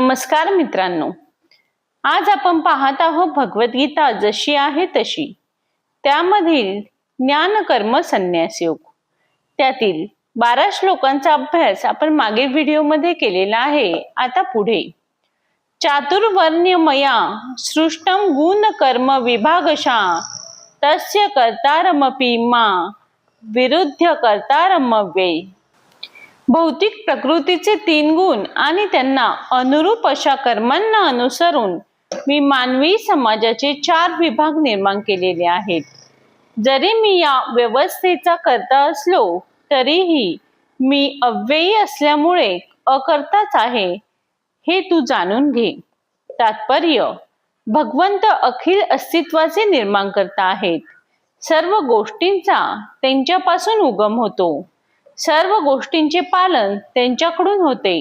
नमस्कार मित्रांनो. आज आपण पाहत आहोत भगवद्गीता जशी आहे तशी. त्यामधील ज्ञान कर्म संन्यास योग त्यातील बारा श्लोकांचा अभ्यास आपण मागील व्हिडिओमध्ये केलेला आहे. आता पुढे. चातुर्वर्ण्यमया सृष्टम गुण कर्म विभागशा. तस्य कर्तारमपि मा. विरुद्ध कर्तारमव्यय भौतिक प्रकृतीचे तीन गुण आणि त्यांना अनुरूप अशा कर्मांना अनुसरून मी मानवी समाजाचे चार विभाग निर्माण केलेले आहेत. जरी मी या व्यवस्थेचा करता असलो तरीही मी अव्ययी असल्यामुळे अकर्ताच आहे हे तू जाणून घे. तात्पर्य भगवंत अखिल अस्तित्वाचे निर्माण करता आहेत. सर्व गोष्टींचा त्यांच्यापासून उगम होतो. सर्व गोष्टींचे पालन त्यांच्याकडून होते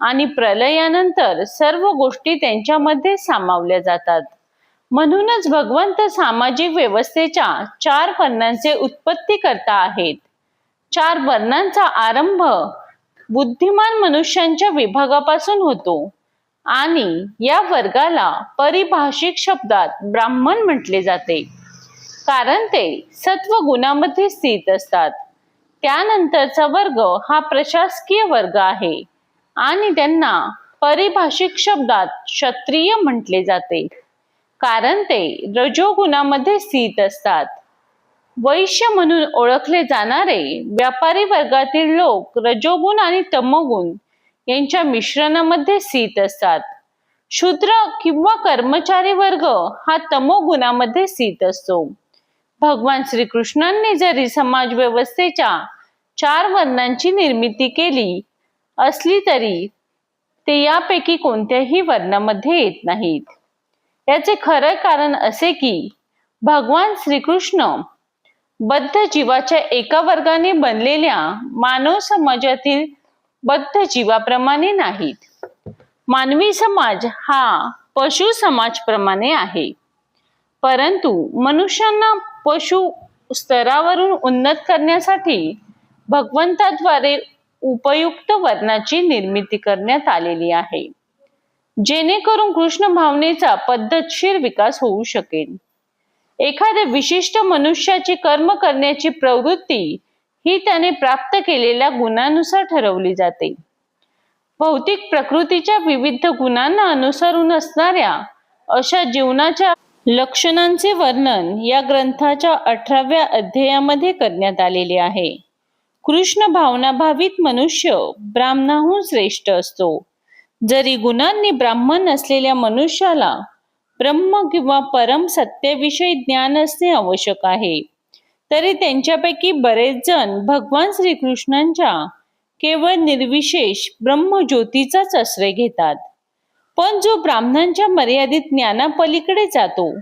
आणि प्रलयानंतर सर्व गोष्टी त्यांच्यामध्ये सामावल्या जातात. म्हणूनच भगवंत सामाजिक व्यवस्थेच्या चार वर्णांचे उत्पत्ती करता आहेत. चार वर्णांचा आरंभ बुद्धिमान मनुष्यांच्या विभागापासून होतो आणि या वर्गाला परिभाषिक शब्दात ब्राह्मण म्हटले जाते. कारण ते सत्व गुणामध्ये स्थित असतात. त्यानंतरचा वर्ग हा प्रशासकीय वर्ग आहे आणि त्यांना परिभाषिक शब्दात क्षत्रिय म्हटले जाते. कारण ते रजोगुणामध्ये स्थित असतात. वैश्य म्हणून ओळखले जाणारे व्यापारी वर्गातील लोक रजोगुण आणि तमोगुण यांच्या मिश्रणामध्ये स्थित असतात. शूद्र किंवा कर्मचारी वर्ग हा तमोगुणामध्ये स्थित असतो. भगवान श्रीकृष्णांनी जरी समाज व्यवस्थेच्या चार वर्णांची निर्मिती केली. असली तरी ते यापैकी कोणत्याही वर्णामध्ये येत नाहीत. याचे खरं कारण असे की भगवान श्रीकृष्ण बद्ध जीवाच्या एका वर्गाने बनलेल्या मानव समाजातील बद्ध जीवाप्रमाणे नाहीत. मानवी समाज हा पशु समाजप्रमाणे आहे. परंतु मनुष्यांना पशु स्तरावरून उन्नत करण्यासाठी भगवंताद्वारे उपयुक्त वर्णाची निर्मिती करण्यात आलेली आहे. जेणेकरून कृष्ण भावनेचा पद्धतशीर विकास होऊ शकेल. एखाद्या विशिष्ट मनुष्याची कर्म करण्याची प्रवृत्ती ही त्याने प्राप्त केलेल्या गुणानुसार ठरवली जाते. भौतिक प्रकृतीच्या विविध गुणांना अनुसरून असणाऱ्या अशा जीवनाच्या लक्षणांचे वर्णन या ग्रंथाच्या अठराव्या अध्यायामध्ये करण्यात आलेले आहे. कृष्ण भावनाभावित मनुष्य ब्राह्मणाहून श्रेष्ठ असतो. जरी गुणांनी ब्राह्मण असलेल्या मनुष्याला ब्रह्म किंवा परम सत्याविषयी ज्ञान असणे आवश्यक आहे. तरी त्यांच्यापैकी बरेच जण भगवान श्रीकृष्णांच्या केवळ निर्विशेष ब्रह्मज्योतीचाच आश्रय घेतात. पण जो ब्राह्मणांच्या मर्यादित ज्ञानापलीकडे जातो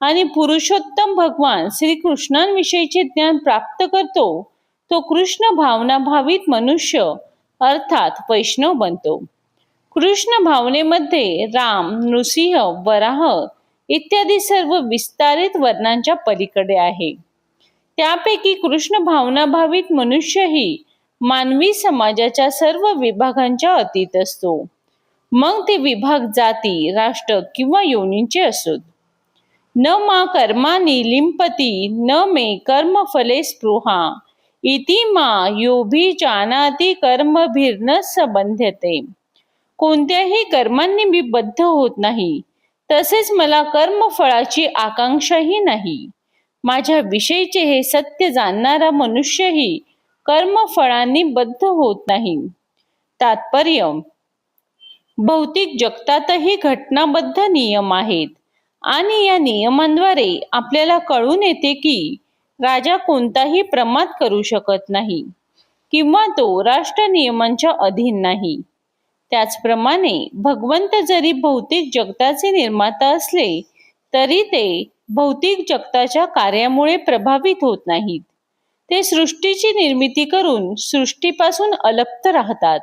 आणि पुरुषोत्तम भगवान श्रीकृष्णांविषयीचे ज्ञान प्राप्त करतो तो कृष्ण भावना भावित मनुष्य अर्थात वैष्णव बनतो. कृष्ण भावनेमध्ये राम नृसिंह वराह इत्यादी सर्व विस्तारित वर्णांच्या पलीकडे आहे. त्यापैकी कृष्ण भावना भावित मनुष्यही मानवी समाजाच्या सर्व विभागांच्या अतीत असतो. मग ते विभाग जाती राष्ट्र किंवा योनींचे असोत. न मा कर्मानी लिंपती न मे कर्म फले स्पृहा इति मा योभी जानाती कर्मभिर्न संबंधते कोणत्याही कर्मांनी मी बद्ध होत नाही तसेच मला कर्मफळाची आकांक्षाही नाही. माझ्या विषयीचे हे सत्य जाणणारा मनुष्यही कर्मफळांनी बद्ध होत नाही. तात्पर्य भौतिक जगतातही घटनाबद्ध नियम आहेत आणि या नियमांद्वारे आपल्याला कळून येते की राजा कोणताही प्रमाद करू शकत नाही किंवा तो राष्ट्र नियमांच्या अधीन नाही. त्याचप्रमाणे भगवंत जरी भौतिक जगताचे निर्माता असले तरी ते भौतिक जगताच्या कार्यामुळे प्रभावित होत नाहीत. ते सृष्टीची निर्मिती करून सृष्टीपासून अलप्त राहतात.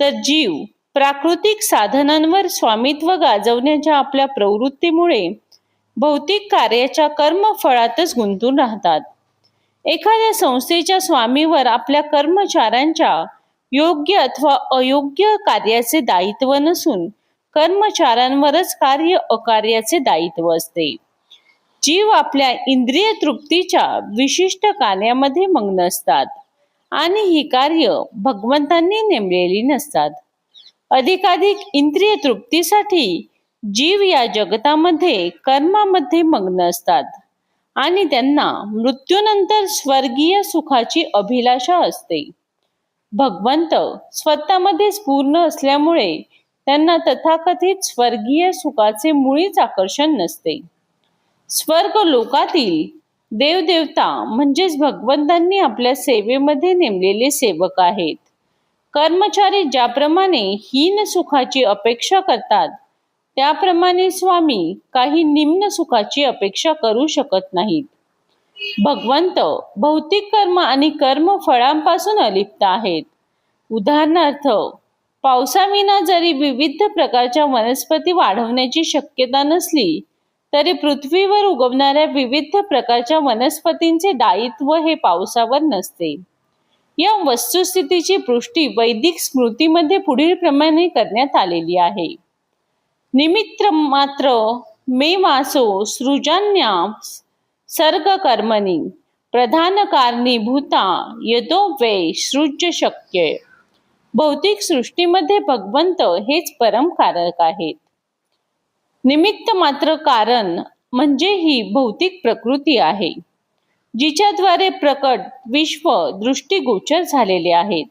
तर जीव प्राकृतिक साधनांवर स्वामित्व गाजवण्याच्या आपल्या प्रवृत्तीमुळे भौतिक कार्याच्या कर्मफळातच गुंतून राहतात. एखाद्या संस्थेच्या स्वामीवर आपल्या कर्मचाऱ्यांच्या योग्य अथवा अयोग्य कार्याचे दायित्व नसून कर्मचाऱ्यांवरच कार्य अकार्याचे दायित्व असते. जीव आपल्या इंद्रिय तृप्तीच्या विशिष्ट कार्यामध्ये मग्न असतात आणि ही कार्य भगवंतांनी नेमलेली नसतात. अधिकाधिक इंद्रिय तृप्तीसाठी जीव या जगतामध्ये कर्मामध्ये मग्न असतात. आणि त्यांना मृत्यूनंतर स्वर्गीय सुखाची अभिलाषा असते. भगवंत स्वतःमध्येच पूर्ण असल्यामुळे त्यांना तथाकथित स्वर्गीय सुखाचे मुळीच आकर्षण नसते. स्वर्ग लोकातील देवदेवता म्हणजेच भगवंतांनी आपल्या सेवेमध्ये नेमलेले सेवक आहेत. कर्मचारी ज्याप्रमाणे हीन सुखाची अपेक्षा करतात त्याप्रमाणे स्वामी काही निम्न सुखाची अपेक्षा करू शकत नाहीत. भगवंत भौतिक कर्म आणि कर्म फळांपासून अलिप्त आहेत. उदाहरणार्थ पावसाविना जरी विविध प्रकारच्या वनस्पती वाढवण्याची शक्यता नसली तरी पृथ्वीवर उगवणाऱ्या विविध प्रकारच्या वनस्पतींचे दायित्व हे पावसावर नसते. या वस्तुस्थितीची पृष्टी वैदिक स्मृतीमध्ये पुढील प्रमाणे करण्यात आलेली आहे. निमित्त मात्र मे वासो सृजान्या सर्ग कर्मणी प्रधान कारणीभूता यदो वे सृज्य शक्य भौतिक सृष्टीमध्ये भगवंत हेच परमकारक आहेत. निमित्त मात्र कारण म्हणजे ही भौतिक प्रकृती आहे जिच्याद्वारे प्रकट विश्व दृष्टीगोचर झालेले आहेत.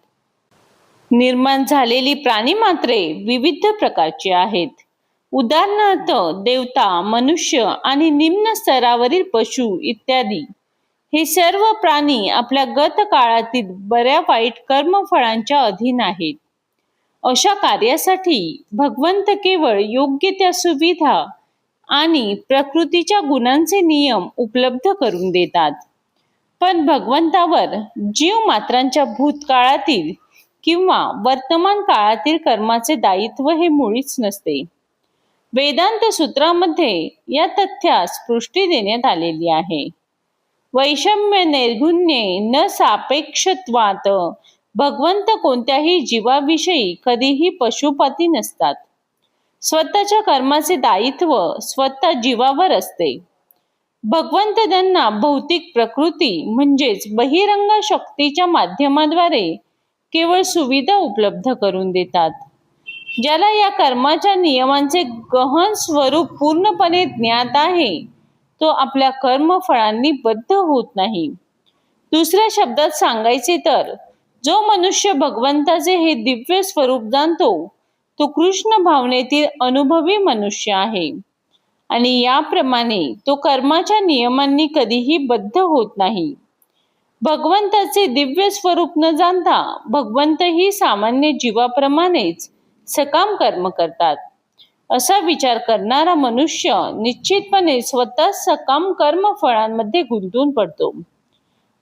निर्माण झालेली प्राणी मात्रे विविध प्रकारची आहेत. उदाहरणार्थ देवता मनुष्य आणि निम्न स्तरावरील पशु इत्यादी. हे सर्व प्राणी आपल्या गत काळातील बऱ्या वाईट कर्मफळांच्या अधीन आहेत. अशा कार्यासाठी भगवंत केवळ योग्य त्या सुविधा आणि प्रकृतीच्या गुणांचे नियम उपलब्ध करून देतात. पण भगवंतावर जीव मात्रांच्या भूतकाळातील किंवा वर्तमान काळातील कर्माचे दायित्व हे मुळीच नसते. वेदांत सूत्रामध्ये या तथ्यास पुष्टी देण्यात आलेली आहे. वैषम्य निर्गुण्ये न सापेक्षत्वात. भगवंत कोणत्याही जीवाविषयी कधीही पशुपती नसतात. स्वतःच्या कर्माचे दायित्व स्वतः जीवावर असते. भगवंत त्यांना भौतिक प्रकृती म्हणजेच बहिरंग शक्तीच्या माध्यमाद्वारे केवळ सुविधा उपलब्ध करून देतात. ज्याला या कर्माच्या नियमांचे गहन स्वरूप पूर्णपणे ज्ञात आहे तो आपल्या कर्मफळांनी बद्ध होत नाही. दुसऱ्या शब्दात सांगायचे तर जो मनुष्य भगवंताचे हे दिव्य स्वरूप जाणतो तो कृष्ण भावनेतील अनुभवी मनुष्य आहे. आणि याप्रमाणे तो कर्माच्या नियमांनी कधीही बद्ध होत नाही. भगवंताचे दिव्य स्वरूप न जाणता भगवंतही सामान्य जीवाप्रमाणेच सकाम कर्म करतात. असा विचार करणारा मनुष्य निश्चितपणे स्वतः सकाम कर्म फळांमध्ये गुंतून पडतो.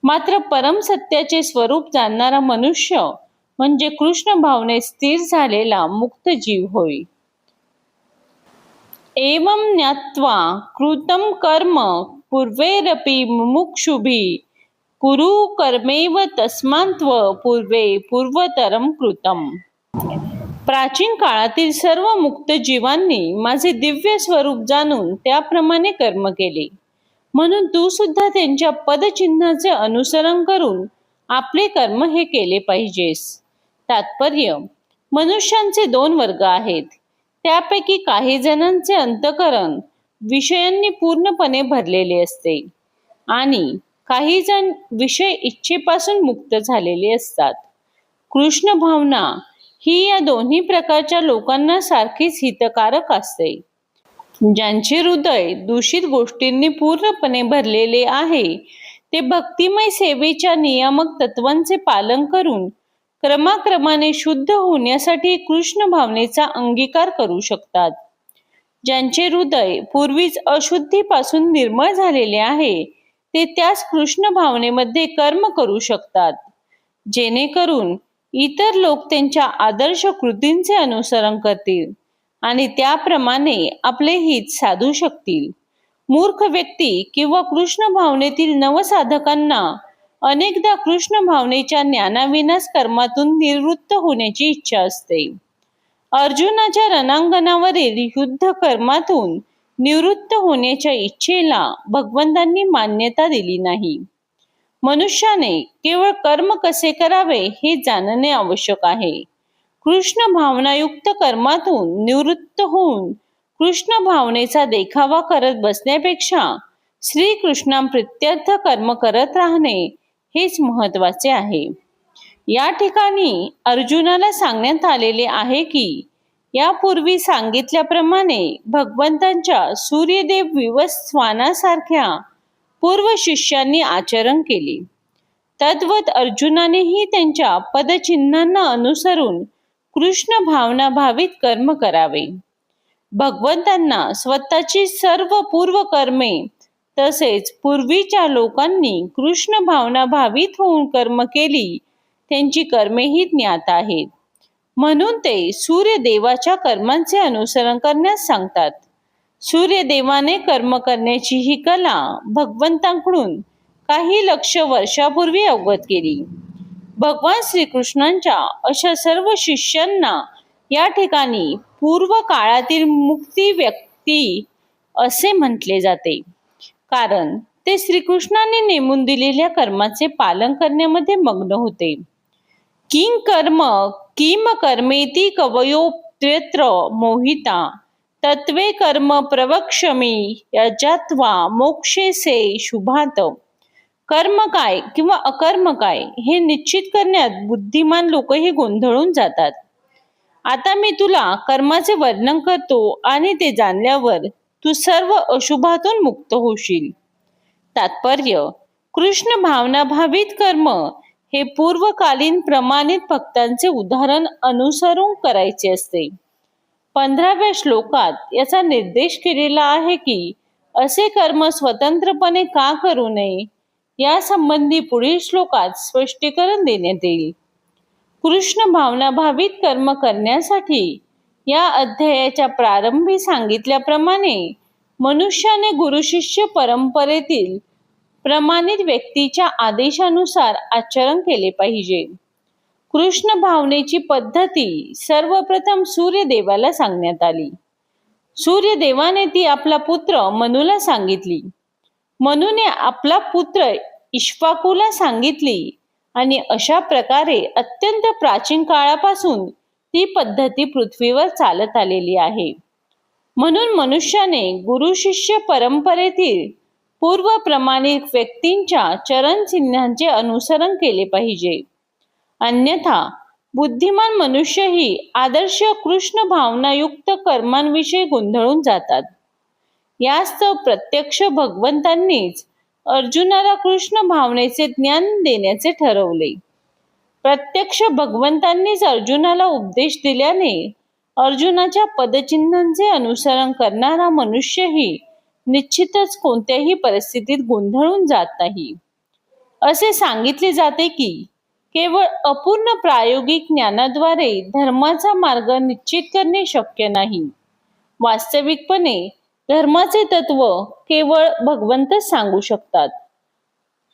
मात्र परम सत्याचे स्वरूप जाणणारा मनुष्य म्हणजे कृष्ण भावने स्थिर झालेला मुक्त जीव होय. एवं ज्ञात्वा कृतं कर्म पूर्वेरपि मुमुक्षुभि कुरु कर्मेव तस्मात्व पूर्वे पूर्वतरम कृतम. प्राचीन काळातील सर्व मुक्त जीवांनी माझे दिव्य स्वरूप जाणून त्याप्रमाणे कर्म केले. म्हणून तू सुद्धा त्यांच्या पदचिन्हाचे अनुसरण करून आपले कर्म हे केले पाहिजेस. तात्पर्य मनुष्यांचे दोन वर्ग आहेत. त्यापैकी काही जणांचे अंतकरण विषयांनी पूर्णपणे भरलेले असते आणि काही जण विषय इच्छेपासून मुक्त झालेले असतात. कृष्ण भावना ही या दोन्ही प्रकारच्या लोकांना सारखीच हितकारक असते. ज्यांचे हृदय दूषित गोष्टींनी पूर्णपणे भरलेले आहे ते भक्तिमय सेवेच्या नियामक तत्वांचे पालन करून क्रमाक्रमाने शुद्ध होण्यासाठी कृष्ण भावनेचा अंगीकार करू शकतात. ज्यांचे हृदय पूर्वीच अशुद्धीपासून निर्मळ झालेले आहे ते त्याच कृष्ण भावनेमध्ये कर्म करू शकतात. जेणेकरून इतर लोक त्यांच्या आदर्श कृतींचे अनुसरण करतील आणि त्याप्रमाणे आपले हित साधू शकतील. मूर्ख व्यक्ती किंवा कृष्ण भावनेतील नवसाधकांना अनेकदा कृष्ण भावनेच्या ज्ञानाविनाच कर्मातून निवृत्त होण्याची इच्छा असते. अर्जुनाच्या रणांगणावरील युद्ध कर्मातून निवृत्त होण्याच्या इच्छेला भगवंतांनी मान्यता दिली नाही. मनुष्याने केवळ कर्म कसे करावे हे जाणणे आवश्यक आहे. कृष्ण भावनायुक्त कर्मातून निवृत्त होऊन कृष्ण भावनेचा देखावा करत बसण्यापेक्षा श्रीकृष्णांप्रित्यर्थ कर्म करत राहणे हेच महत्त्वाचे आहे. या ठिकाणी अर्जुनाला सांगण्यात आलेले आहे की यापूर्वी सांगितल्याप्रमाणे भगवंतांच्या सूर्यदेव विवस्वानासारख्या पूर्व शिष्यांनी आचरण केले. तद्वत अर्जुनानेही त्यांच्या पदचिन्हांना अनुसरून कृष्ण भावना भावित कर्म करावे. भगवंतांना स्वतःची सर्व पूर्व कर्मे तसेच पूर्वीच्या लोकांनी कृष्ण भावना भावित होऊन कर्म केली त्यांची कर्मेही ज्ञात आहेत. म्हणून ते सूर्यदेवाच्या कर्मांचे अनुसरण करण्यास सांगतात. सूर्यदेवाने कर्म करण्याची ही कला भगवंतांकडून काही लक्ष वर्षापूर्वी अवगत केली. भगवान श्रीकृष्णांच्या अशा सर्व शिष्यांना या ठिकाणी पूर्व काळातील मुक्ती व्यक्ती असे म्हटले जाते. कारण ते श्रीकृष्णाने नेमून दिलेल्या कर्माचे पालन करण्यामध्ये मग्न होते. किं कर्म किम कर्मेती कवयोप्यत्र मोहिता तत्वे कर्म प्रवक्षमी यजात्वा मोक्षेसे शुभात. कर्म काय किंवा अकर्म काय हे निश्चित करण्यात बुद्धिमान लोकही गोंधळून जातात. आता मी तुला कर्माचे वर्णन करतो आणि ते जाणल्यावर तू सर्व अशुभातून मुक्त होशील. तात्पर्य कृष्ण भावनाभावित कर्म हे पूर्वकालीन प्रमाणित भक्तांचे उदाहरण अनुसरून करायचे असते. पंधराव्या श्लोकात याचा निर्देश केलेला आहे की असे कर्म स्वतंत्रपणे का करू नये यासंबंधी पुढील श्लोकात स्पष्टीकरण देण्यात येईल. कृष्ण भावनाभावित कर्म करण्यासाठी या अध्यायाच्या प्रारंभी सांगितल्याप्रमाणे मनुष्याने गुरुशिष्य परंपरेतील प्रमाणित व्यक्तीच्या आदेशानुसार आचरण केले पाहिजे. कृष्ण भावनेची पद्धती सर्वप्रथम सूर्यदेवाला सांगण्यात आली. सूर्यदेवाने ती आपला पुत्र मनूला सांगितली. मनूने आपला पुत्र इश्वाकूला सांगितली आणि अशा प्रकारे अत्यंत प्राचीन काळापासून ती पद्धती पृथ्वीवर चालत आलेली आहे. म्हणून मनुष्याने गुरु शिष्य परंपरेतील पूर्व प्रमाणित व्यक्तींच्या चरणचिन्हांचे अनुसरण केले पाहिजे. अन्यथा बुद्धिमान मनुष्यही आदर्श कृष्ण भावनायुक्त कर्मांविषयी गोंधळून जातात. यास्तव प्रत्यक्ष भगवंतांनीच अर्जुनाला कृष्ण भावनेचे ज्ञान देण्याचे ठरवले. प्रत्यक्ष भगवंतांनीच अर्जुनाला उपदेश दिल्याने अर्जुनाच्या पदचिन्हांचे अनुसरण करणारा मनुष्यही निश्चितच कोणत्याही परिस्थितीत गोंधळून जात नाही. असे सांगितले जाते की केवळ अपूर्ण प्रायोगिक ज्ञानाद्वारे धर्माचा मार्ग निश्चित करणे शक्य नाही. वास्तविकपणे धर्माचे तत्व केवळ भगवंतच सांगू शकतात.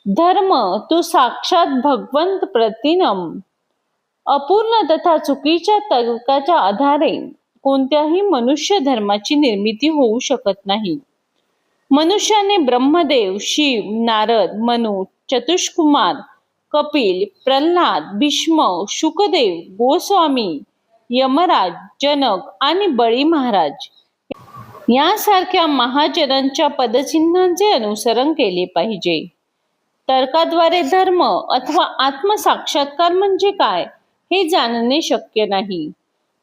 धर्म तू साक्षात भगवंत प्रतिनम. अपूर्ण तथा चुकीच्या तर्काच्या आधारे कोणत्याही मनुष्य धर्माची निर्मिती होऊ शकत नाही. मनुष्याने ब्रह्मदेव शिव नारद मनु चतुष्कुमार कपिल प्रल्हाद भीष्म शुकदेव गोस्वामी यमराज जनक आणि बळी महाराज. यासारख्या महाजनांच्या पदचिन्हांचे अनुसरण केले पाहिजे. तर्काद्वारे धर्म अथवा आत्मसाक्षात्कार म्हणजे काय हे जाणणे शक्य नाही.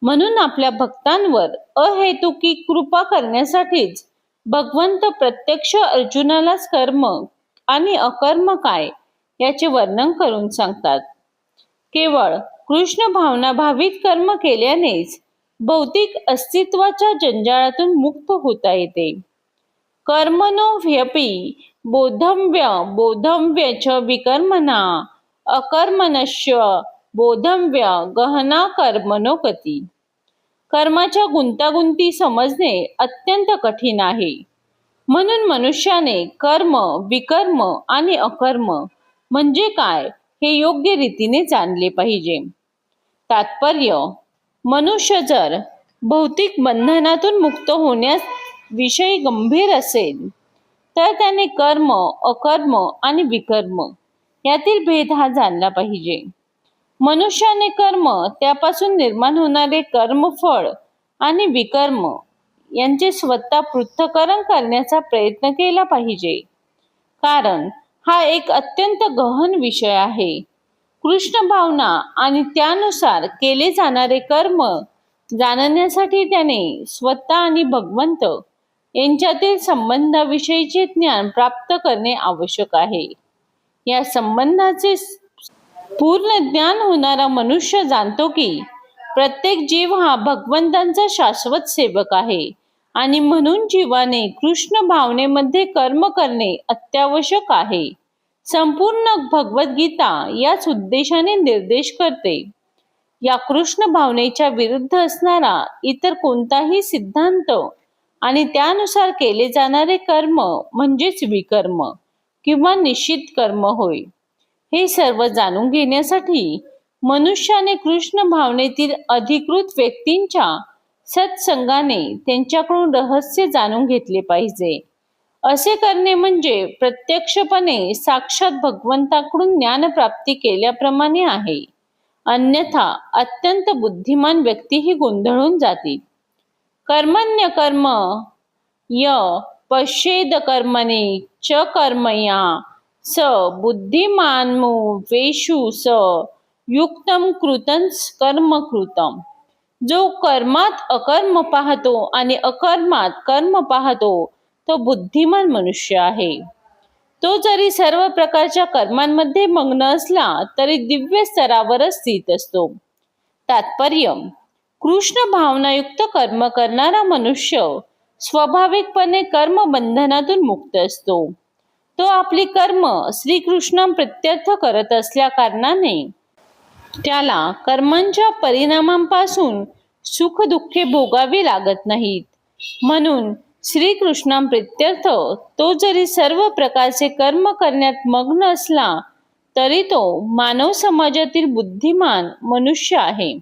म्हणून आपल्या भक्तांवर अहेतुकी कृपा करण्यासाठीच भगवंत प्रत्यक्ष अर्जुनालाच कर्म आणि अकर्म काय याचे वर्णन करून सांगतात. केवळ कृष्ण भावना भावित कर्म केल्यानेच भौतिक अस्तित्वाच्या जंजाळातून मुक्त होता येते. कर्मनो व्यपी बोधव्य बोधव्य च विकर्मना अकर्मनश्य बोधव्य गहना कर्मनो कर्माच्या गुंतागुंती समजणे अत्यंत कठीण आहे. म्हणून मनुष्याने कर्म विकर्म आणि अकर्म म्हणजे काय हे योग्य रीतीने जाणले पाहिजे. तात्पर्य मनुष्य जर भौतिक बंधनातून मुक्त होण्यास विषयी गंभीर असेल तर त्याने कर्म अकर्म आणि विकर्म यातील भेद हा जाणला पाहिजे. मनुष्याने कर्म त्यापासून निर्माण होणारे कर्मफळ आणि विकर्म यांचे स्वतः पृथ्थकरण करण्याचा प्रयत्न केला पाहिजे. कारण हा एक अत्यंत गहन विषय आहे. कृष्ण भावना आणि त्यानुसार केले जाणारे कर्म जाणण्यासाठी त्याने स्वतः आणि भगवंत यांच्यातील संबंधाविषयीचे ज्ञान प्राप्त करणे आवश्यक आहे. या संबंधाचे पूर्ण ज्ञान होणारा मनुष्य जाणतो की प्रत्येक जीव हा भगवंतांचा शाश्वत सेवक आहे. आणि म्हणून जीवाने कृष्ण भावनेमध्ये कर्म करणे अत्यावश्यक आहे. संपूर्ण भगवद्गीता याच उद्देशाने निर्देश करते. या कृष्ण भावनेच्या विरुद्ध असणारा इतर कोणताही सिद्धांत आणि त्यानुसार केले जाणारे कर्म म्हणजेच विकर्म किंवा निश्चित कर्म होय. हे सर्व जाणून घेण्यासाठी मनुष्याने कृष्ण भावनेतील अधिकृत व्यक्तींच्या सत्संगाने त्यांच्याकडून रहस्य जाणून घेतले पाहिजे. असे करणे म्हणजे प्रत्यक्षपणे साक्षात भगवंताकडून ज्ञानप्राप्ती केल्याप्रमाणे आहे. अन्यथा अत्यंत बुद्धिमान व्यक्तीही गोंधळून जातील कर्मण्य कर्म य पश्येद कर्मणे च कर्मया स बुद्धिमानमो वेषु स युक्तम कृतं कर्म कृतम. जो कर्मात अकर्म पाहतो आणि अकर्मात कर्म पाहतो तो बुद्धिमान मनुष्य आहे. तो जरी सर्व प्रकारच्या कर्मांमध्ये मग्न असला तरी दिव्य स्तरावरच स्थित असतो. तात्पर्य कृष्ण भावनायुक्त कर्म करणारा मनुष्य स्वाभाविकपणे कर्म बंधनातून मुक्त असतो. तो आपली कर्म श्रीकृष्ण प्रत्यर्थ करत असल्या कारणाने त्याला कर्मांच्या परिणामांपासून सुख दुःखे भोगावी लागत नाहीत. म्हणून श्रीकृष्णा प्रित्यर्थ तो जरी सर्व प्रकारचे कर्म करण्यात मग्न असला तरी तो मानव समाजातील बुद्धिमान मनुष्य आहे.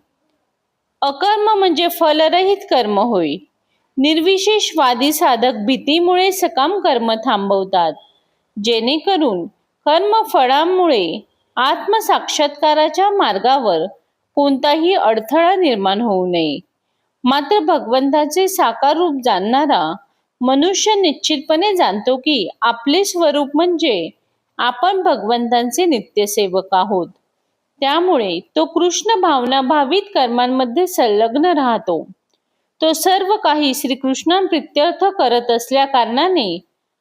अकर्म म्हणजे फलरहित कर्म होय. निर्विशेषवादी साधक भीतीमुळे सकाम कर्म थांबवतात. जेणेकरून कर्मफळामुळे आत्मसाक्षात्काराच्या मार्गावर कोणताही अडथळा निर्माण होऊ नये. मात्र भगवंताचे साकार रूप जाणणारा मनुष्य निश्चितपणे जाणतो की आपले स्वरूप म्हणजे आपण भगवंतांचे नित्यसेवक आहोत. त्यामुळे तो कृष्ण भावना भावित कर्मांमध्ये संलग्न राहतो. तो सर्व काही श्रीकृष्णां प्रित्यर्थ करत असल्या कारणाने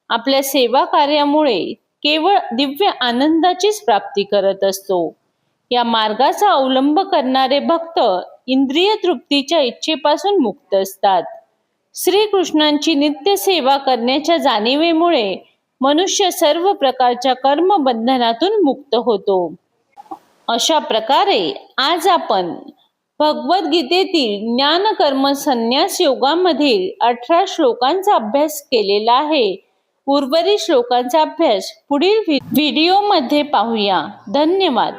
आपल्या सेवा कार्यामुळे केवळ दिव्य आनंदाचीच प्राप्ती करत असतो. या मार्गाचा अवलंब करणारे भक्त इंद्रिय तृप्तीच्या इच्छेपासून मुक्त असतात. श्रीकृष्णांची नित्य सेवा करण्याच्या जाणीवेमुळे मनुष्य सर्व प्रकारच्या कर्मबंधनातून मुक्त होतो. अशा प्रकारे आज आपण भगवद्गीतेतील ज्ञान कर्म संन्यास योगामधील अठरा श्लोकांचा अभ्यास केलेला आहे. उर्वरित श्लोकांचा अभ्यास पुढील व्हिडिओमध्ये पाहूया. धन्यवाद.